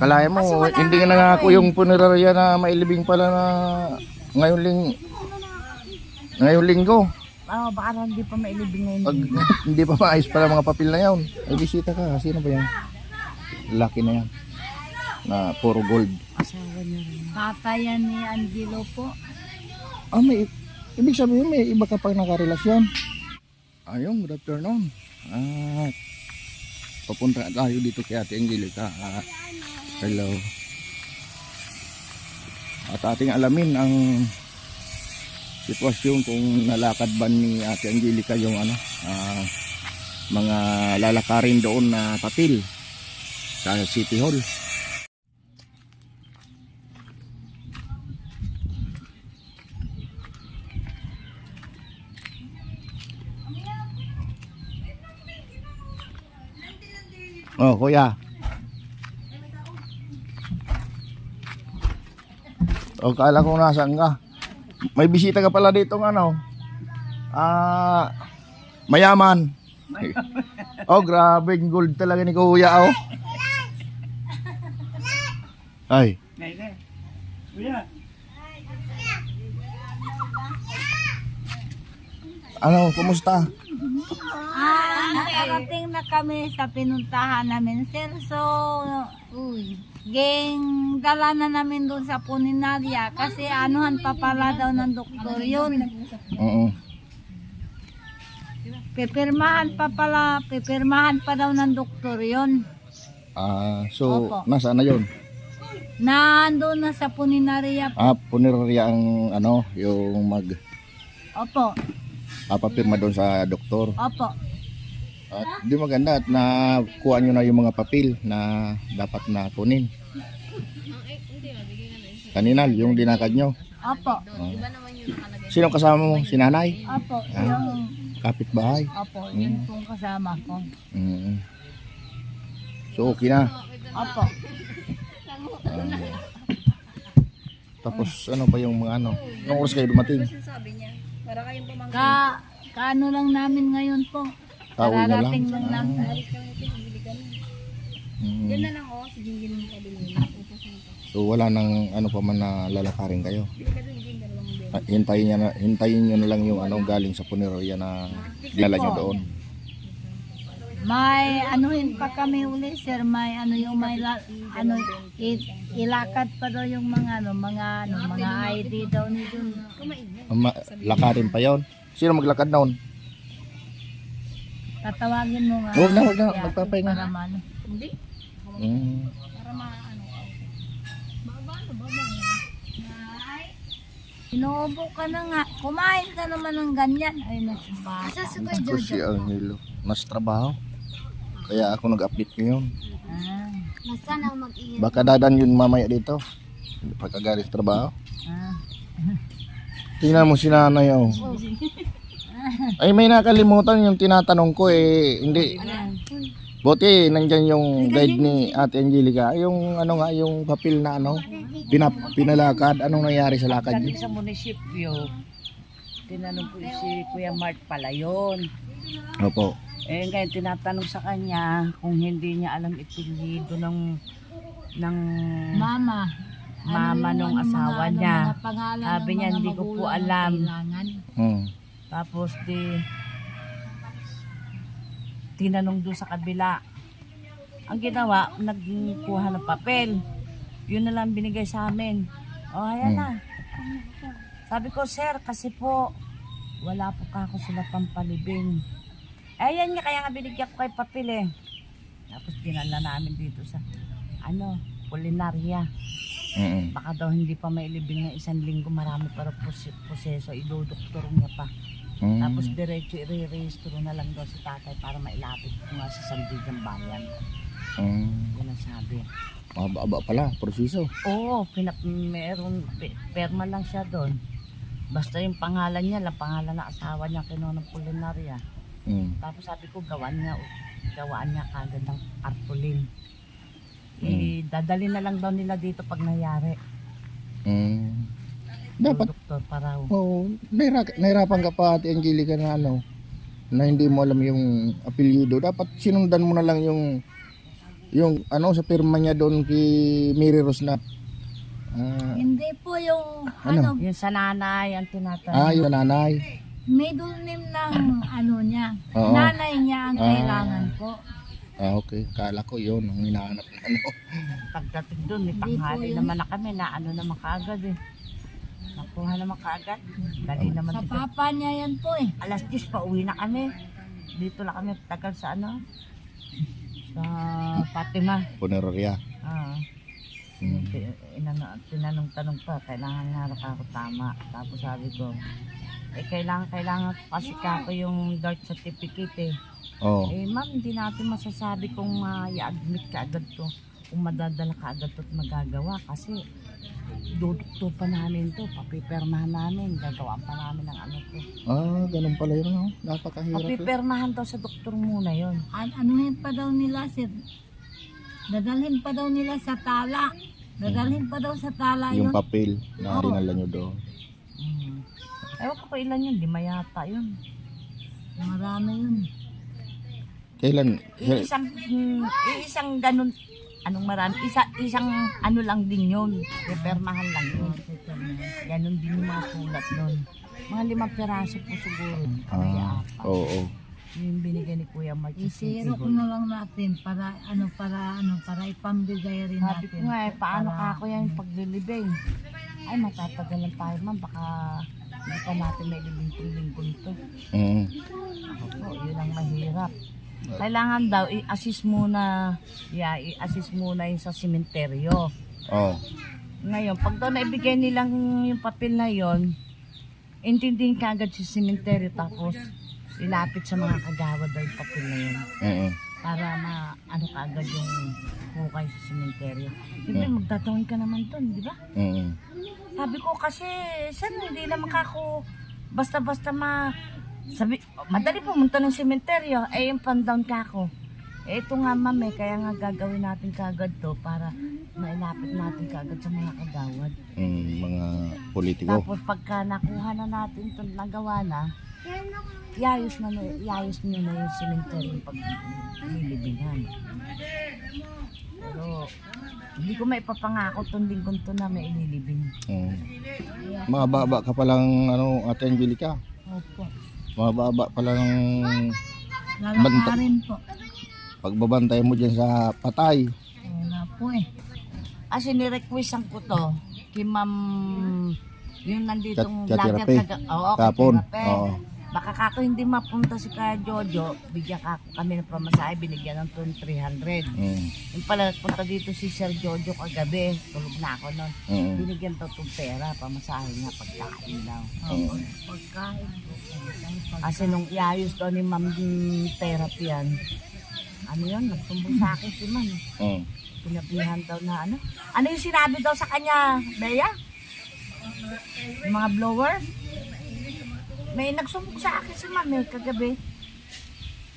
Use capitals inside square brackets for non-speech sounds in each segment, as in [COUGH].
Kalaya mo, wala hindi nga nga nangako ako eh. yung punerarya na mailibing pala na ngayong ling ngayong linggo. Oh, baka hindi pa mailibing ngayon. Pag [LAUGHS] hindi pa maayos pala mga papel na yun, ay bisita ka. Sino ba yan? Laki na yan. Na puro gold. Asawa niya rin. Tatayan ni Angelo po. Ah, may, ibig sabihin may iba ka pang nakarelasyon. Ayun, good afternoon. Ah, papunta tayo dito kay Ate Angelica. Ah, hello. At ating alamin ang sitwasyon kung nalakad ba ni Ate Angelica yung ano, ah, mga lalakarin doon na papel sa City Hall. Oh, kuya. O, kala ko nasaan ka. May bisita ka pala dito ng ano. Ah, mayaman. [LAUGHS] oh, grabe, gold talaga ni kuya, oh. Ay, ano, kumusta? Ah, nakarating na kami sa pinuntahan namin, sir. So, uy, geng dala na namin doon sa Puninarya kasi anuhan pa pala daw ng doktor yun. Oo. Pipirmahan pa pala, pipirmahan pa daw ng doktor yun. Ah, so, Opo. nasaan na yun? Nandun na sa Puninarya. Ah, punerarya ang ano, yung mag Opo, papapirma doon sa doktor. opo. At di maganda at nakuha nyo na yung mga papel na dapat na kunin. Kanina, yung dinakad nyo. Opo, Oh. Sino kasama mo? Si nanay? opo. Ah. Yung, Kapitbahay? opo, yun pong kasama ko. Mm. So, okay na. Opo. Ah. tapos, ano pa yung mga ano? Anong oras kayo dumating? Ka, kaano lang namin ngayon po. Kauwi na lang? Kararating lang namin. Mm. So, wala nang ano pa man na lalakarin kayo? Ah, hintayin, niya na, hintayin nyo na lang yung ano galing sa punerarya na dala nyo doon. May anuhin pa kami uli sir, may ano yung may la, ano i, ilakad pa daw yung mga ano, mga ano, mga ID daw ni Jun. Ma- lakarin pa yon. Sino maglakad noon? Tatawagin mo nga. Huwag na, huwag na. Kaya, Magpapahinga. Para maano. Mm. Inuubo ka na nga. Kumain ka naman ng ganyan. Ay, nasubasa. Ako si Angelo. Mas trabaho. Kaya ako nag-update ngayon. Ah, Nasaan ang mag-iingat? Baka dadan yun mamaya dito. Pagkagalis trabaho. ah. Tingnan mo si nanay oh. [LAUGHS] [LAUGHS] Ay may nakalimutan yung tinatanong ko eh. Hindi. Buti nandyan yung guide ni Ate Angelica. Yung ano nga, yung papel na ano, pinap, pinalakad. Anong nangyari sa lakad niyo? sa munisipyo, tinanong po si Kuya Mark pala yun. Opo. Eh ngayon tinatanong sa kanya kung hindi niya alam ipilido ng ng Mama. mama yung nung ano, asawa mga, ano, niya. mga pangalan Sabi niya, hindi ko po alam. kailangan. Hmm. Tapos di tinanong doon sa kabila. Ang ginawa, nagkuha ng papel. Yun na lang binigay sa amin. O, ayan Hmm. na. Sabi ko, sir, kasi po, wala po ka ako sila pampalibing. Ayan nga, kaya nga binigyan ko kay papel eh. Tapos dinala namin dito sa, ano, kulinarya. Mm-mm. Baka daw hindi pa mailibing ng isang linggo, marami para proseso, idodoktor niya pa. Mm. Tapos diretso i-re-registro na lang daw si tatay para mailapit ko nga sa Sandigan Bayan. Mm. Yun ang sabi. Mababa pala, proseso. Oo, pinap meron, pe- perma lang siya doon. Basta yung pangalan niya lang, pangalan ng asawa niya kinuha ng pulinarya. Mm. Tapos sabi ko, gawaan niya, gawaan niya kagad ng artulin. Mm. Eh, dadali na lang daw nila dito pag nangyari. Mm. Dapat, Doktor para oh, nahira- nahirapan ka pa Ate Angelica na ano, na hindi mo alam yung apelyido. Dapat sinundan mo na lang yung Yung ano sa pirma niya doon kay Mary Rose na ah, Hindi po yung Ano? ano, Yung sa nanay, ang tinatanong. ah, yung nanay. middle name ng ano niya. Oo. Nanay niya ang Ah. kailangan po. Ah, okay. Kala ko yun ang hinahanap na ano. Pagdating doon, may Hindi po yun. naman na kami na ano naman kaagad eh. Nakuha naman kaagad. Dali naman Sa dito. papa niya yan po eh. Alas 10 pa uwi na kami. Dito lang kami tagal sa ano. Sa Fatima. Punerarya. Ah. Hmm. Inano, tinanong-tanong pa, kailangan nga raw ako tama. Tapos sabi ko, eh kailangan, kailangan ko kasi kako yung birth certificate eh. Oh. Eh ma'am, hindi natin masasabi kung uh, i-admit ka agad to. Kung madadala ka agad to at magagawa. Kasi dudukto pa namin to, papipermahan namin, gagawaan pa namin ng ano to. Ah, ganun pala yun. No? Napakahirap. Papipermahan daw sa doktor muna yon. An anuhin pa daw nila sir. Dadalhin pa daw nila sa tala. Dadalhin pa daw sa tala Yung yun. papel na Oo. dinala nyo doon. Mm. Ewan ko kung ilan yun, lima yata yun. Marami yun. Kailan? Iisang, mm, iisang ganun, anong marami, isa, isang ano lang din yun, pepermahan lang yun. Ganon din yung mga sulat nun. Mga limang peraso po siguro. Ah, oo. oo. Yung binigay ni Kuya Mark. Isiro ko na lang natin para ano para ano para ipambigay rin Sabi natin. ko nga eh, paano Para- ka ako yan paglilibing? Ay, matatagalan tayo man, baka hindi pa natin may libing linggo nito. Mm. Opo, yun ang mahirap. Kailangan daw i-assist muna, yeah, i-assist muna yung sa sementeryo. Oh. Ngayon, pag daw naibigay nilang yung papel na yon, intindihin ka agad sa sementeryo tapos ilapit sa mga kagawa daw yung papel na yun Mm. para ma ano ka agad yung hukay sa sementeryo. Siyempre, magtatawin ka naman doon, di ba? Mm. Sabi ko kasi, sir, hindi naman kako basta-basta ma... Sabi, madali pumunta ng sementeryo, eh yung pan-down ka ako. Eh ito nga ma'am eh, kaya nga gagawin natin kagad to para mailapit natin kagad sa mga kagawad. Mm. Mga politiko. Tapos pagka nakuha na natin ito, nagawa na, iayos na, iayos nyo na yung sementeryo pag nilibingan. Pero, hindi ko maipapangako itong lingkong to na may ililibing. Mm. Mababa ka palang ano, Ate Angelica. Opo. Mababa palang Lalakarin po. pagbabantay mo dyan sa patay. Wala po eh. Kasi nirequestan ko to kay ma'am yung nanditong Kat- vlogger Katirape. kaga- Oo, Kapon. Katirape. Oo. Baka kako hindi mapunta si Kaya Jojo, bigyan kako kami ng pamasahe, binigyan ng 300. Mm. Yung pala punta dito si Sir Jojo kagabi, tulog na ako noon. Mm. Binigyan daw itong pera, pamasahe nga, pagkain daw. Oo. Pagkain po. Kasi nung iayos daw ni ma'am yung therapy yan, ano yun, nagsumbong sa akin si ma'am. Mm. Pinablihan daw na ano. Ano yung sinabi daw sa kanya, Bea? Yung mga blower? May nagsumbong sa akin si ma'am eh, kagabi.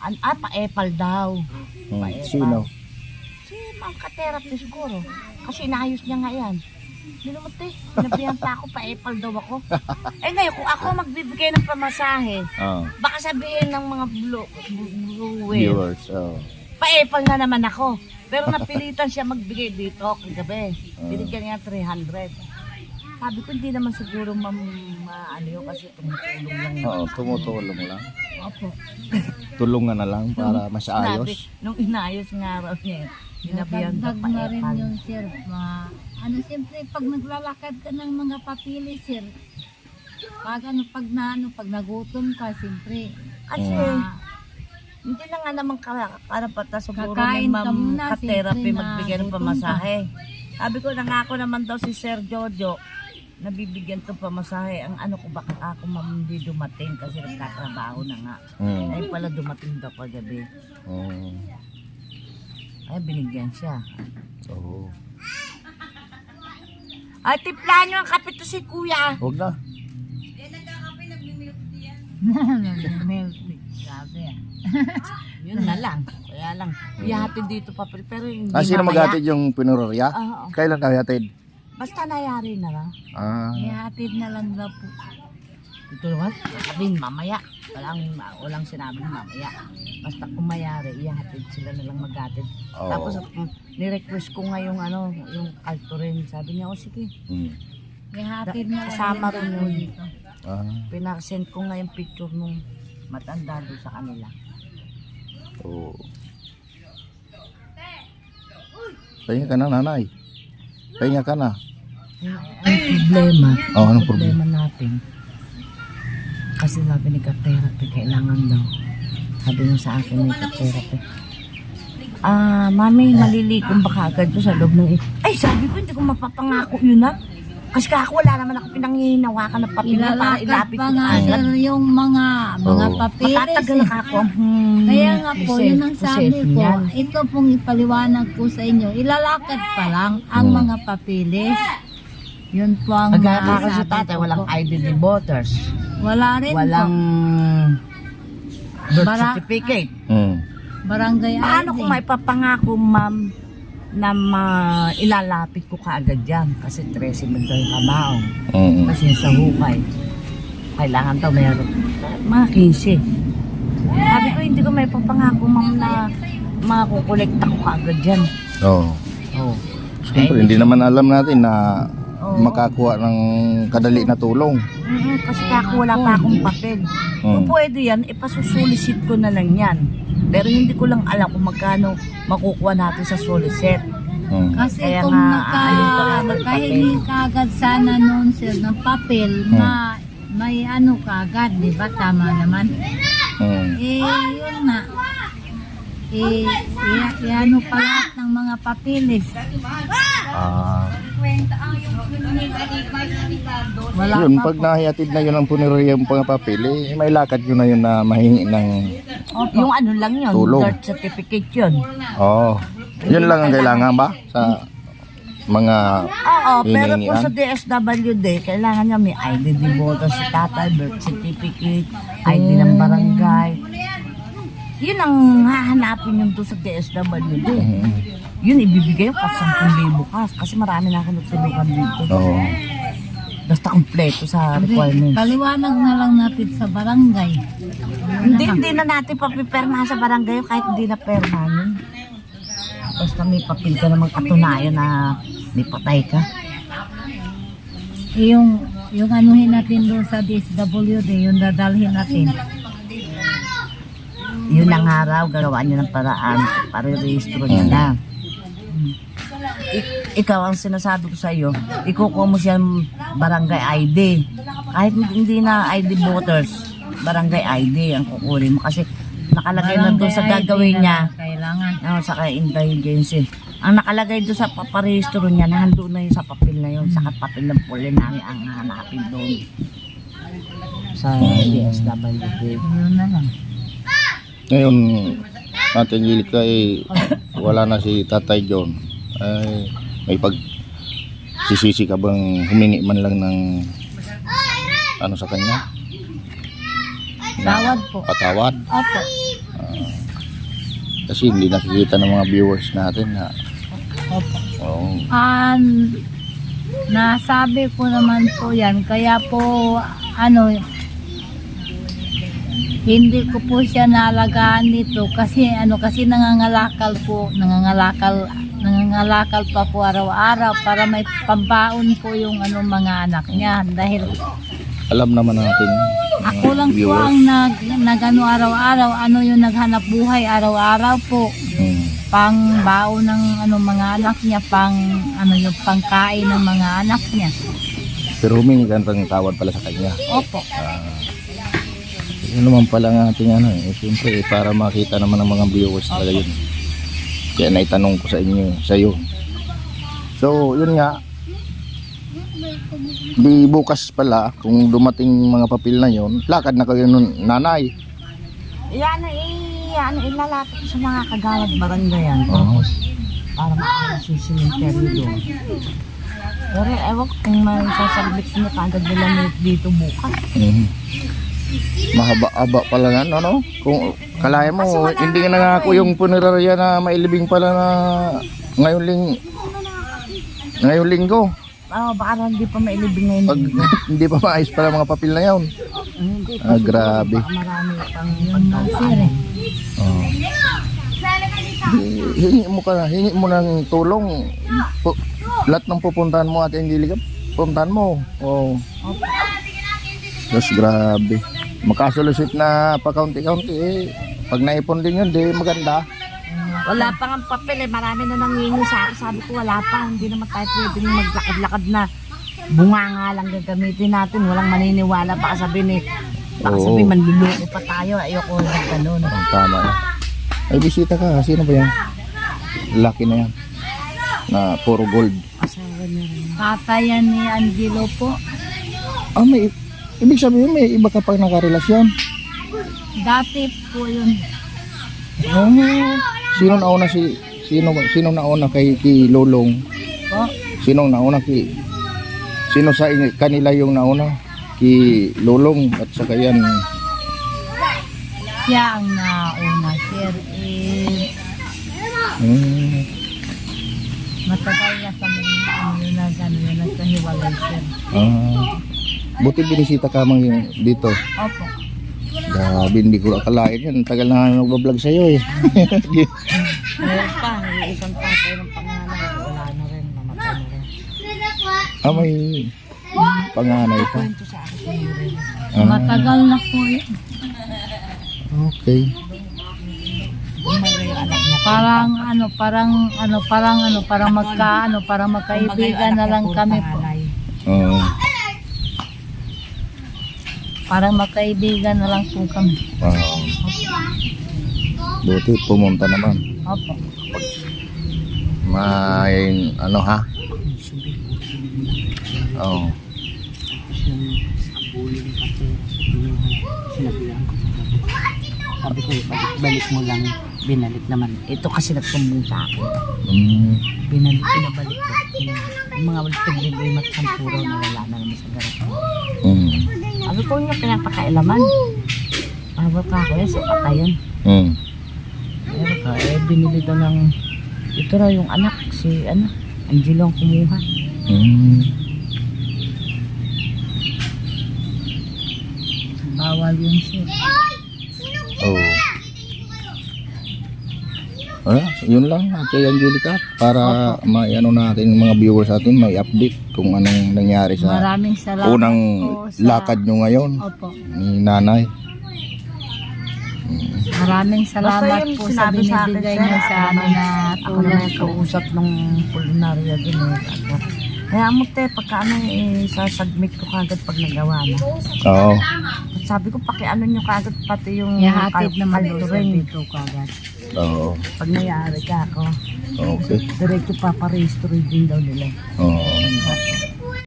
An ah, pa-epal daw. Mm. Pa-epal. Sino? Si ma'am ka-therapy siguro. Kasi inayos niya nga yan. Te, pinablihan pa ako, pa-epal daw ako. eh ngayon, kung ako magbibigay ng pamasahe, Ah. baka sabihin ng mga blue, blue, Viewers. Oh. pa-epal na naman ako. Pero napilitan siya magbigay dito kagabi. Binigyan niya 300. Sabi ko, hindi naman siguro mam, ma, ano yun, kasi tumutulong lang. Oo, tumutulong lang. Opo. [LAUGHS] Tulungan na lang para mas ayos. nung inayos nga raw niya, sinabihan ka Nadagdag na rin pa-epal. yun sir. Ma, ano siyempre pag naglalakad ka ng mga papili sir. Pag ano pag na ano pag nagutom ka siyempre. Kasi, ah, hindi na nga naman ka- karapatan siguro ni Kakain ka ma'am muna, ka-therapy siyempre, magbigay ng pamasahe. Sabi ko, nangako naman daw si Sir Jojo, nabibigyan to pamasahe. Ang ano ko, baka ako ma'am hindi dumating kasi nagtatrabaho na nga. Mm. Ay pala dumating daw kagabi. Oh. Ay binigyan siya. Oo. Ay tipla nyo ang kape to si kuya. Huwag na. [LAUGHS] milk tea. Grabe ah. [LAUGHS] Yun na lang. Kaya lang. Ihatid dito pa pero hindi Ah, sino maghatid yung pinurorya? Oo. Kailan ka hatid? Basta nayari na lang. Ah. Ihatid na lang daw po. tutulungan. Sabihin, mamaya. Walang, walang sinabing mamaya. Basta kung mayari, ihatid sila na lang maghatid. Oo. Tapos, mm, nirequest ko nga yung ano, yung alto rin. Sabi niya, oh sige. Mm. Ihatid na lang Kasama rin yun. dito. Ah, Pinakasend ko nga yung picture nung matanda doon sa kanila. oo. Pahinga ka na, nanay. Pahinga ka na. Ang problema, Oh, anong ang problema natin, kasi sabi ni ka-therapy, kailangan daw. Sabi mo sa akin ni ka-therapy, ah, mami, malilikom ba kaagad to sa loob ng... Ay, sabi ko, hindi ko mapapangako yun na. Kasi kako, wala naman ako pinangihinawakan ng papel na para ilapit pa nga sir yung mga mga Oo. papilis. Matatagal eh. ako. Hmm, Kaya nga po, yun ang sabi ko, yan. ito pong ipaliwanag ko sa inyo, ilalakad pa lang ang Hmm. mga papilis. Yun po ang Pagkaka sa masasabi tatay, ko walang po. ID ni voters. Wala rin Walang po. birth Bara- certificate. Mm. Barangay Paano ID. kung may papangako, ma'am, na ma- ilalapit ko kaagad yan? Kasi 13 mo yung kamaong. Mm. Kasi sa hukay, kailangan daw mayroon. Mga 15. Sabi ko, hindi ko may papangako, ma'am, na makukolekta ko kaagad yan. Oo. Oh. Siyempre, hindi naman alam natin na Oo. makakuha ng kadali na tulong. Mm, kasi kako wala pa akong papel. Kung pwede yan, ipasusulisit ko na lang yan. Pero hindi ko lang alam kung magkano makukuha natin sa solicit. Mm. Kasi Kaya kung nga, naka, ayun pa nga ng nakahingi papel. ka agad sana noon sir ng papel Hmm. na may ano ka agad, di ba? Tama naman. Mm. Eh, yun na. Eh, i-ano pa lahat ng mga papilis. Ah. Wala Yun, pa pag nahihatid na yun ang punerarya yung mga papel, eh, may lakad yun na yun na mahingi ng... Yung ano lang yun, Tulong. birth certificate yun. Oo. Yun lang ang kailangan ba? Sa mga... Oo, pero kung sa DSWD, kailangan niya may ID ni voter si tatay, birth certificate, ID ng barangay. Yun ang hahanapin yung doon sa DSWD. Mm. Yun, ibibigay yung kasi 10,000 ka. Kasi marami na ako nagsilukan dito. Oo. Basta kompleto sa requirements. paliwanag na lang natin sa barangay. Hindi, hindi na natin papipermahan sa barangay yun kahit hindi na permahan. Basta may papel ka namang katunayan na may patay ka. Eh, yung, yung anuhin natin doon sa DSWD, yung dadalhin natin. Yun ang araw, gagawa niyo ng paraan para i-rehistro niya na. I- ikaw ang sinasabi ko sa iyo, ikukuha mo siya ng barangay ID. Kahit hindi na ID voters, barangay ID ang kukunin mo kasi nakalagay na doon sa gagawin niya. lang Kailangan. Ano, sa indigency. Ang nakalagay doon sa paparehistro niya, nandun na yun sa papel na yun, sa papel ng pulinari ang hanapin doon. Sa DSWD. Yun na lang. Ngayon, Ate Angelica, eh, wala na si Tatay John. Ay, may pag sisisi ka bang humingi man lang ng ano sa kanya? Tawad po. Patawad? Opo. Kasi hindi nakikita ng mga viewers natin na Opo. oh, An nasabi ko naman po yan kaya po ano hindi ko po siya nalagaan dito kasi ano kasi nangangalakal po nangangalakal nangangalakal pa po araw-araw para may pambaon po yung ano mga anak niya. Dahil alam naman natin ako lang po ang nag, nagano araw-araw ano yung naghanap buhay araw-araw po. Hmm. pang baon ng ano mga anak niya pang ano yung pangkain ng mga anak niya. Pero humingi ka ng tawad pala sa kanya. opo Yun naman pala ang ating ano eh. Siyempre eh, para makita naman ng mga viewers talaga yun. Kaya naitanong ko sa inyo, sa iyo. So, yun nga. Di bukas pala, kung dumating mga papel na yon, lakad na kayo nun, nanay. Yan, yan, ilalapit ko sa mga kagawad barangayan. Oo. Tapos, para cemetery doon. Pero ewan ko kung may sasabit mo kagad nila dito bukas. Mhm. Mahaba-aba pala nga, no, no? Kung kalaya mo, hindi na nga eh. yung punerarya na mailibing pala na ngayon ling ngayong linggo. Ah, baka hindi pa mailibing ngayon. Pag [LAUGHS] hindi pa maayos pala mga papel na yun. Hindi, Ah, grabe. marami pang pagkakaalam. Oh. Hi- Hingi mo ka, hingi mo ng tulong. Pu- lahat ng pupuntahan mo Ate Angelica, puntahan mo. Oh. Tapos grabe. Makasolusit na pa kaunti-kaunti eh. Pag naipon din yun, di maganda. Wala pa nga papel eh. Marami na nangingi sa akin. Sabi ko wala pa. Hindi naman tayo pwedeng maglakad-lakad na bunga nga lang gagamitin natin. Walang maniniwala. Baka sabihin eh. Baka Oo. sabihin manluloko pa tayo. Ayoko na ganun. Ang tama na. Ay, bisita ka. Sino ba yan? Laki na yan. Na puro gold. Asawa niya rin. Katayan ni Angelo po. Ah, may... Ibig sabihin, may iba ka pang nakarelasyon. Dati po yun. Oh. Sino nauna si... Sino, sino nauna kay, kay Lolong? Po. Sino nauna kay... Sino sa inyo- kanila yung nauna? Kay Lolong at saka yan. Siya ang nauna, sir. Eh, Hmm. matagal na kami ano na gano'n yun, nagkahiwalay, sir. Ah. Buti binisita ka mang dito. Opo. Grabe, hindi ko akalain yan. Tagal na nga nagbablog sa'yo eh. Meron pa. May isang tatay ng panganay. Wala na rin. Namatay na rin. ah, may panganay pa. Kwento sa akin. yun rin. Ah, Matagal na po yun. okay. Yung anak niya. Parang ano, parang ano, parang ano, parang magka, ano, parang magkaibigan na lang kami po. Oo. Parang magkaibigan na lang po kami. Wow. Buti pumunta naman. Opo. May ano ha? Oo. Gabi. Sabi ko, balik, balik mo lang. Binalik naman. Ito kasi nagsumbong sa akin. Mm. Binalik, pinabalik ko. Yung mga paglibrimat sa puro na wala na naman sa garap. Mm. Sabi ko niya pinapakailaman. Bawal ka ako yan sa patayan. Mm. Pero ka, eh, binili daw ng, ito raw yung anak, si, ano, Angelo ang kumuha. Mm. Bawal yun, sir. Oo. Ah, yun lang Ate Angelica para may ano natin mga viewers natin may update kung anong nangyari sa Maraming salamat unang po sa... lakad nyo ngayon Opo. ni nanay. Maraming salamat Basta yung po sa sinabi sa akin, binibigay sir, niyo sa amin na Ako na yung kausap ng pulinaria din eh. Ako. Kaya mo te, pagka ano eh, sasubmit ko kagad pag nagawa na. Oo. Sabi ko, pakiano nyo kagad pati yung Ihatid naman kalturing. dito kagad. Oo. Pag nangyari ka ako, Okay. diretso paparehistro din daw nila. Oo.